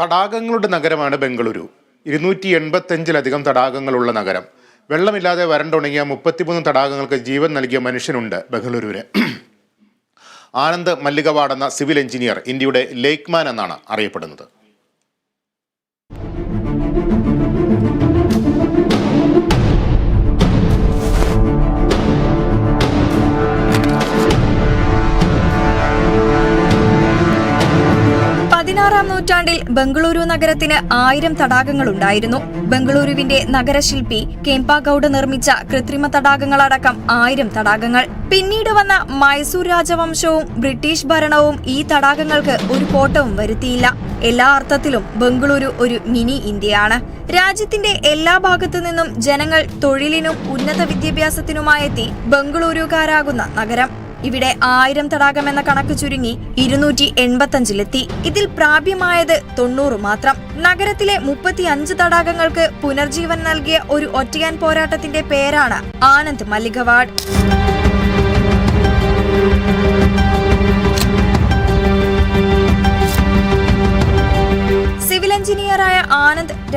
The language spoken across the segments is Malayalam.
തടാകങ്ങളുടെ നഗരമാണ് ബംഗളൂരു. ഇരുന്നൂറ്റി എൺപത്തഞ്ചിലധികം തടാകങ്ങളുള്ള നഗരം. വെള്ളമില്ലാതെ വരണ്ടുണങ്ങിയ മുപ്പത്തിമൂന്ന് തടാകങ്ങൾക്ക് ജീവൻ നൽകിയ മനുഷ്യനുണ്ട് ബംഗളൂരുവിന്. ആനന്ദ് മല്ലികവാട് എന്ന സിവിൽ എഞ്ചിനീയർ ഇന്ത്യയുടെ ലേക്ക്മാൻ എന്നാണ് അറിയപ്പെടുന്നത്. പതിനാറാം നൂറ്റാണ്ടിൽ ബംഗളൂരു നഗരത്തിന് ആയിരം തടാകങ്ങളുണ്ടായിരുന്നു. ബംഗളൂരുവിന്റെ നഗരശില്പി കേംപാഗൌഡ് നിർമ്മിച്ച കൃത്രിമ തടാകങ്ങളടക്കം ആയിരം തടാകങ്ങൾ. പിന്നീട് വന്ന മൈസൂർ രാജവംശവും ബ്രിട്ടീഷ് ഭരണവും ഈ തടാകങ്ങൾക്ക് ഒരു കോട്ടവും വരുത്തിയില്ല. എല്ലാ അർത്ഥത്തിലും ബംഗളൂരു ഒരു മിനി ഇന്ത്യയാണ്. രാജ്യത്തിന്റെ എല്ലാ ഭാഗത്തു നിന്നും ജനങ്ങൾ തൊഴിലിനും ഉന്നത വിദ്യാഭ്യാസത്തിനുമായെത്തി ബംഗളൂരുകാരാകുന്ന നഗരം. ഇവിടെ ആയിരം തടാകം എന്ന കണക്ക് ചുരുങ്ങി ഇരുന്നൂറ്റി എൺപത്തഞ്ചിലെത്തി. ഇതിൽ പ്രാപ്യമായത് തൊണ്ണൂറ് മാത്രം. നഗരത്തിലെ മുപ്പത്തി അഞ്ച് തടാകങ്ങൾക്ക് പുനർജീവൻ നൽകിയ ഒരു ഒറ്റയാൻ പോരാട്ടത്തിന്റെ പേരാണ് ആനന്ദ് മല്ലികവാഡ്.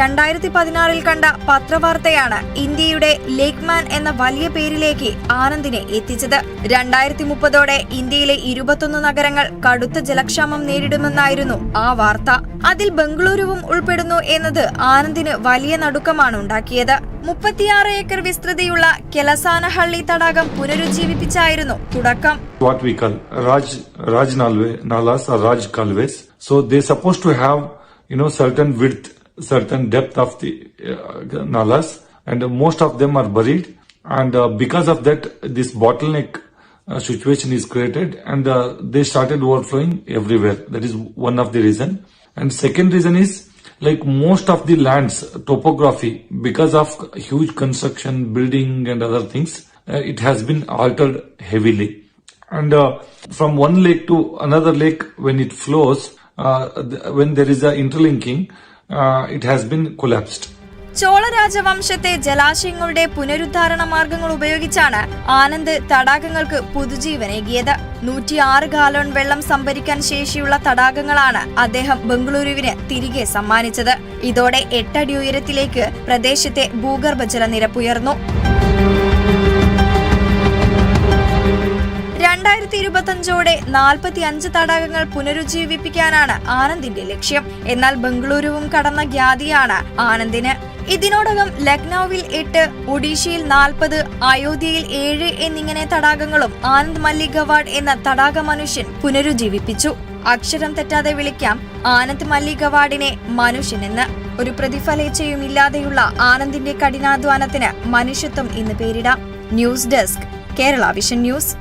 രണ്ടായിരത്തി പതിനാറിൽ കണ്ട പത്രവാർത്തയാണ് ഇന്ത്യയുടെ ലേക്മാൻ എന്ന വലിയ പേരിലേക്ക് ആനന്ദിനെ എത്തിച്ചത്. രണ്ടായിരത്തി മുപ്പതോടെ ഇന്ത്യയിലെ ഇരുപത്തൊന്ന് നഗരങ്ങൾ കടുത്ത ജലക്ഷാമം നേരിടുമെന്നായിരുന്നു ആ വാർത്ത. അതിൽ ബംഗളൂരുവും ഉൾപ്പെടുന്നു എന്നത് ആനന്ദിന് വലിയ നടുക്കമാണ് ഉണ്ടാക്കിയത്. മുപ്പത്തിയാറ് ഏക്കർ വിസ്തൃതിയുള്ള കെലസാനഹള്ളി തടാകം പുനരുജ്ജീവിപ്പിച്ചായിരുന്നു തുടക്കം. What we call Raj Raj നാൽവേ നാലാസ് Raj Kalves. So they're supposed to have you know certain width, certain depth of the uh, Nalas, and most of them are buried. And uh, because of that, this bottleneck uh, situation is created, and they started overflowing everywhere. That is one of the reason. And second reason is like most of the lands topography because of huge construction, building, and other things, it has been altered heavily and uh, from one lake to another lake when it flows uh, when there is a interlinking uh, has been collapsed Chola രാജവംശത്തെ ജലാശയങ്ങളുടെ പുനരുദ്ധാരണ മാർഗങ്ങൾ ഉപയോഗിച്ചാണ് ആനന്ദ് തടാകങ്ങൾക്ക് പുതുജീവനേകിയത്. നൂറ്റിയാറ് ഗാലോൺ വെള്ളം സംഭരിക്കാൻ ശേഷിയുള്ള തടാകങ്ങളാണ് അദ്ദേഹം ബംഗളൂരുവിന് തിരികെ സമ്മാനിച്ചത്. ഇതോടെ എട്ടടി ഉയരത്തിലേക്ക് പ്രദേശത്തെ ഭൂഗർഭജല നിരപ്പുയർന്നു രണ്ടായിരത്തി ഇരുപത്തഞ്ചോടെ നാൽപ്പത്തി അഞ്ച് തടാകങ്ങൾ പുനരുജ്ജീവിപ്പിക്കാനാണ് ആനന്ദിന്റെ ലക്ഷ്യം. എന്നാൽ ബംഗളൂരുവും കടന്ന ഖ്യാതിയാണ് ആനന്ദിന്. ഇതിനോടകം ലക്നൌവിൽ എട്ട് ഒഡീഷയിൽ നാൽപ്പത് അയോധ്യയിൽ ഏഴ് എന്നിങ്ങനെ തടാകങ്ങളും ആനന്ദ് മല്ലിക് ഗവാഡ് എന്ന തടാക മനുഷ്യൻ പുനരുജ്ജീവിപ്പിച്ചു. അക്ഷരം തെറ്റാതെ വിളിക്കാം. ആനന്ദ് മല്ലിക് ഗവാഡിനെ മനുഷ്യനെന്ന് ഒരു പ്രതിഫലേച്ചയും ഇല്ലാതെയുള്ള ആനന്ദിന്റെ കഠിനാധ്വാനത്തിന് മനുഷ്യത്വം ഇന്ന് പേരിടാം. News desk Kerala vision news.